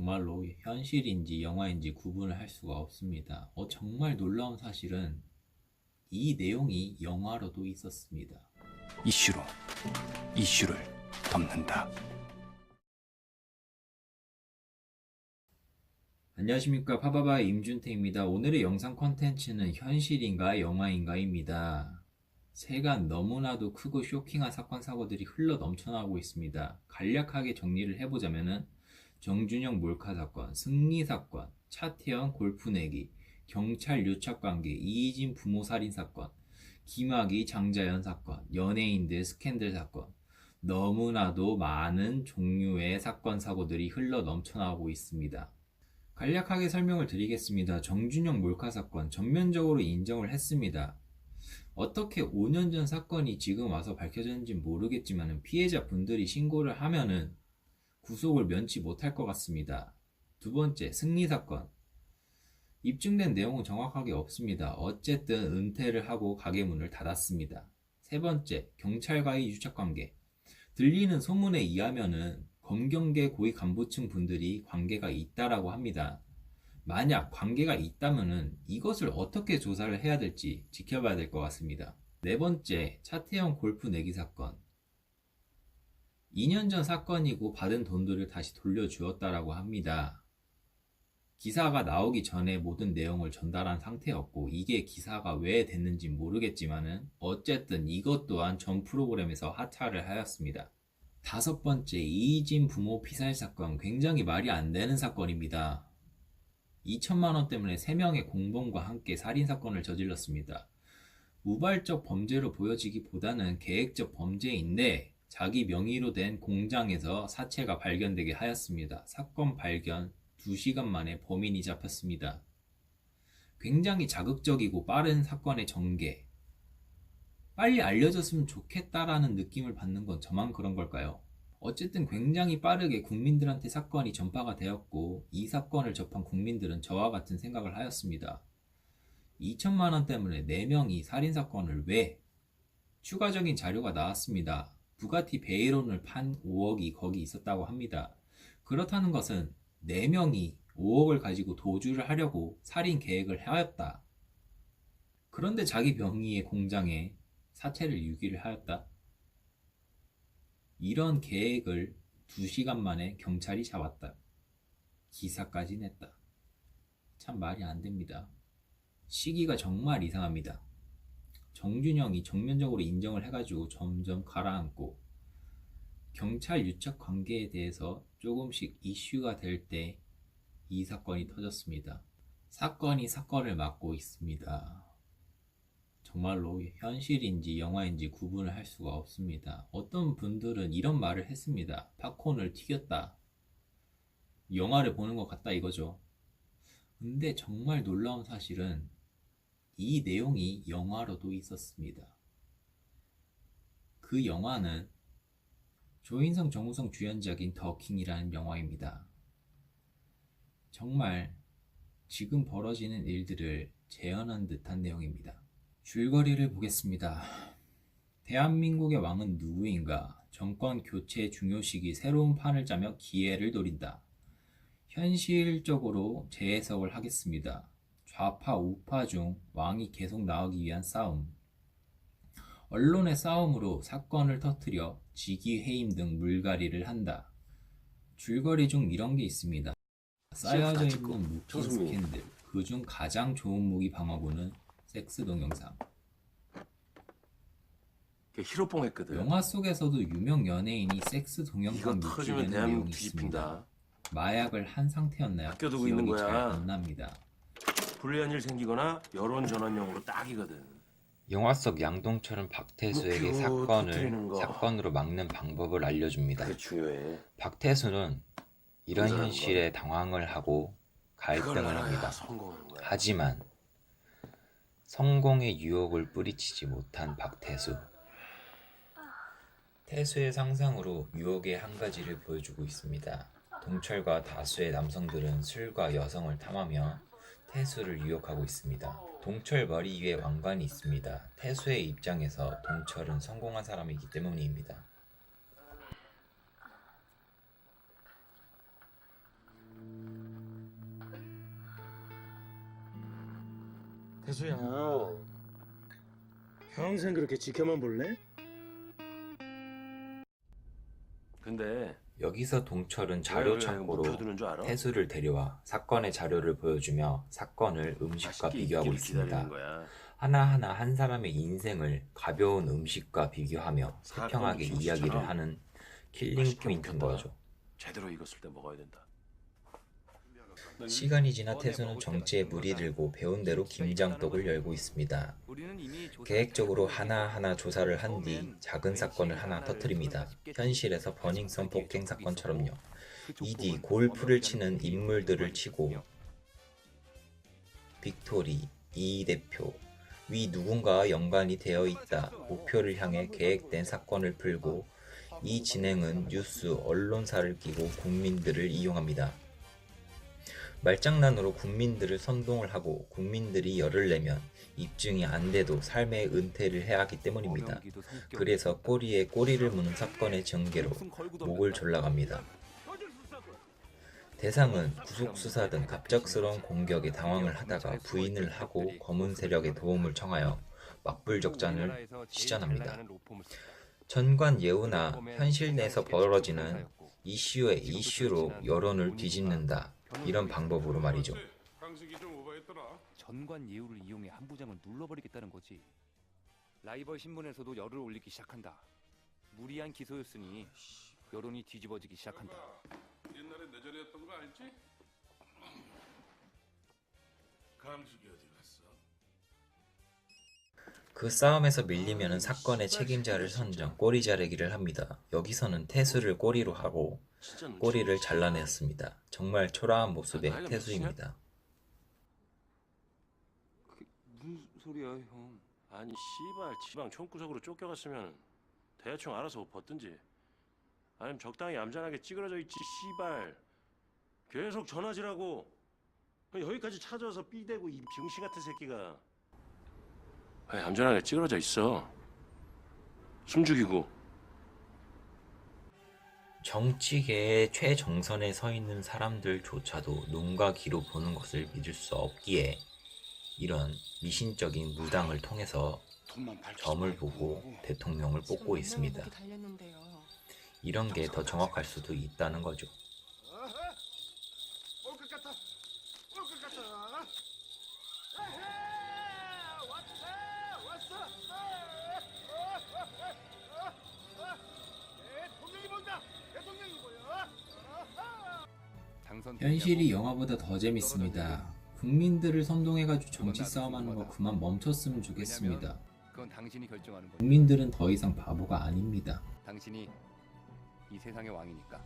정말로 현실인지 영화인지 구분을 할 수가 없습니다. 어, 정말 놀라운 사실은 이 내용이 영화로도 있었습니다. 이슈로 이슈를 덮는다. 안녕하십니까 파바바 임준태입니다. 오늘의 영상 컨텐츠는 현실인가 영화인가입니다. 세간 너무나도 크고 쇼킹한 사건 사고들이 흘러 넘쳐나고 있습니다. 간략하게 정리를 해보자면은 정준영 몰카 사건, 승리 사건, 차태현 골프 내기, 경찰 유착 관계, 이희진 부모 살인 사건, 김학의 장자연 사건, 연예인들 스캔들 사건, 너무나도 많은 종류의 사건 사고들이 흘러 넘쳐나오고 있습니다. 간략하게 설명을 드리겠습니다. 정준영 몰카 사건 전면적으로 인정을 했습니다. 어떻게 5년 전 사건이 지금 와서 밝혀졌는지 모르겠지만 피해자 분들이 신고를 하면은 구속을 면치 못할 것 같습니다. 두 번째, 승리 사건. 입증된 내용은 정확하게 없습니다. 어쨌든 은퇴를 하고 가게 문을 닫았습니다. 세 번째, 경찰과의 유착 관계. 들리는 소문에 의하면은 검경계 고위 간부층 분들이 관계가 있다라고 합니다. 만약 관계가 있다면은 이것을 어떻게 조사를 해야 될지 지켜봐야 될 것 같습니다. 네 번째, 차태현 골프 내기 사건. 2년 전 사건이고 받은 돈들을 다시 돌려주었다라고 합니다. 기사가 나오기 전에 모든 내용을 전달한 상태였고 이게 기사가 왜 됐는지 모르겠지만은 어쨌든 이것 또한 전 프로그램에서 하차를 하였습니다. 다섯 번째 이진 부모 피살 사건 굉장히 말이 안 되는 사건입니다. 2천만 원 때문에 3명의 공범과 함께 살인 사건을 저질렀습니다. 우발적 범죄로 보여지기보다는 계획적 범죄인데 자기 명의로 된 공장에서 사체가 발견되게 하였습니다. 사건 발견 2시간 만에 범인이 잡혔습니다. 굉장히 자극적이고 빠른 사건의 전개. 빨리 알려졌으면 좋겠다라는 느낌을 받는 건 저만 그런 걸까요? 어쨌든 굉장히 빠르게 국민들한테 사건이 전파가 되었고 이 사건을 접한 국민들은 저와 같은 생각을 하였습니다. 2천만 원 때문에 4명이 살인 사건을 왜? 추가적인 자료가 나왔습니다. 부가티 베이론을 판 5억이 거기 있었다고 합니다. 그렇다는 것은 4명이 5억을 가지고 도주를 하려고 살인 계획을 하였다. 그런데 자기 명의의 공장에 사체를 유기를 하였다. 이런 계획을 2시간 만에 경찰이 잡았다. 기사까지 냈다. 참 말이 안 됩니다. 시기가 정말 이상합니다. 정준영이 정면적으로 인정을 해가지고 점점 가라앉고 경찰 유착 관계에 대해서 조금씩 이슈가 될 때 이 사건이 터졌습니다. 사건이 사건을 맡고 있습니다. 정말로 현실인지 영화인지 구분을 할 수가 없습니다. 어떤 분들은 이런 말을 했습니다. 팝콘을 튀겼다. 영화를 보는 것 같다 이거죠. 근데 정말 놀라운 사실은 이 내용이 영화로도 있었습니다. 그 영화는 조인성 정우성 주연작인 더킹이라는 영화입니다. 정말 지금 벌어지는 일들을 재현한 듯한 내용입니다. 줄거리를 보겠습니다. 대한민국의 왕은 누구인가? 정권 교체 중요 시기 새로운 판을 짜며 기회를 노린다. 현실적으로 재해석을 하겠습니다. 좌파 우파 중 왕이 계속 나오기 위한 싸움. 언론의 싸움으로 사건을 터뜨려 직위 해임 등 물갈이를 한다. 줄거리 중 이런 게 있습니다. 쌓여져 있는 무기 조승민. 스캔들. 그중 가장 좋은 무기 방어구는 섹스 동영상. 걔 히로뽕 했거든. 영화 속에서도 유명 연예인이 섹스 동영상 묵히는 내용이 있습니다. 마약을 한 상태였나요? 아껴두고 기억이 있는 거야. 잘안 납니다. 불리한 일 생기거나 여론 전환용으로 딱이거든. 영화 속 양동철은 박태수에게 목표 사건을 터뜨리는 거. 사건으로 막는 방법을 알려줍니다. 그게 중요해. 박태수는 이런 현실에 당황을 하고 갈등을 합니다. 하지만 성공의 유혹을 뿌리치지 못한 박태수. 태수의 상상으로 유혹의 한 가지를 보여주고 있습니다. 동철과 다수의 남성들은 술과 여성을 탐하며 태수를 유혹하고 있습니다. 동철 머리 위에 왕관이 있습니다. 태수의 입장에서 동철은 성공한 사람이기 때문입니다. 태수야, 평생 그렇게 지켜만 볼래? 여기서 동철은 자료 창고로? 태수를 데려와 사건의 자료를 보여주며 사건을 음식과 비교하고 있습니다. 하나하나 한 사람의 인생을 가벼운 음식과 비교하며 태평하게 이야기를 하는 킬링 포인트인. 거죠. 제대로 익었을 때 먹어야 된다. 시간이 지나 태수는 정치에 물이 들고 배운 대로 김장떡을 열고 있습니다. 계획적으로 하나하나 조사를 한 뒤 작은 사건을 하나 터뜨립니다. 현실에서 버닝썬 폭행 사건처럼요. 이뒤 골프를 치는 인물들을 치고 빅토리, 이 대표, 위 누군가와 연관이 되어 있다 목표를 향해 계획된 사건을 풀고 이 진행은 뉴스, 언론사를 끼고 국민들을 이용합니다. 말장난으로 국민들을 선동을 하고 국민들이 열을 내면 입증이 안 돼도 삶의 은퇴를 해야 하기 때문입니다. 그래서 꼬리에 꼬리를 무는 사건의 전개로 목을 졸라갑니다. 대상은 구속수사 등 갑작스러운 공격에 당황을 하다가 부인을 하고 검은 세력의 도움을 청하여 막불적전을 시전합니다. 전관 예우나 현실 내에서 벌어지는 이슈의 이슈로 여론을 뒤집는다. 이런 방법으로 말이죠. 전관 예우를 이용해 한 부장을 눌러버리겠다는 거지. 라이벌 신문에서도 열을 올리기 시작한다. 무리한 기소였으니 여론이 뒤집어지기 시작한다. 옛날에 내 자리였던 거 알지? 감식이 어디 갔어? 그 싸움에서 밀리면 사건의 책임자를 선정, 꼬리 자르기를 합니다. 여기서는 태수를 꼬리로 하고 꼬리를 없어. 잘라냈습니다. 정말 초라한 모습의 나이가 태수입니다. 무슨 소리야, 형? 아니 씨발 지방 총구석으로 쫓겨갔으면 대충 알아서 옷 벗든지 아니면 적당히 얌전하게 찌그러져 있지 씨발 계속 전화질하고 여기까지 찾아와서 삐대고 이 병신 같은 새끼가 왜 얌전하게 찌그러져 있어 숨 죽이고 정치계의 최정선에 서 있는 사람들조차도 눈과 귀로 보는 것을 믿을 수 없기에 이런 미신적인 무당을 통해서 점을 보고 대통령을 뽑고 있습니다. 이런 게 더 정확할 수도 있다는 거죠. 올것 같다. 올것 같다. 왔어. 왔어. 대통령이 본다. 대통령이 보여. 당선 현실이 영화보다 더 재밌습니다. 국민들을 선동해가지고 정치 싸움하는 거 그만 멈췄으면 좋겠습니다. 그건 당신이 결정하는 거지. 국민들은 더 이상 바보가 아닙니다. 당신이 이 세상의 왕이니까.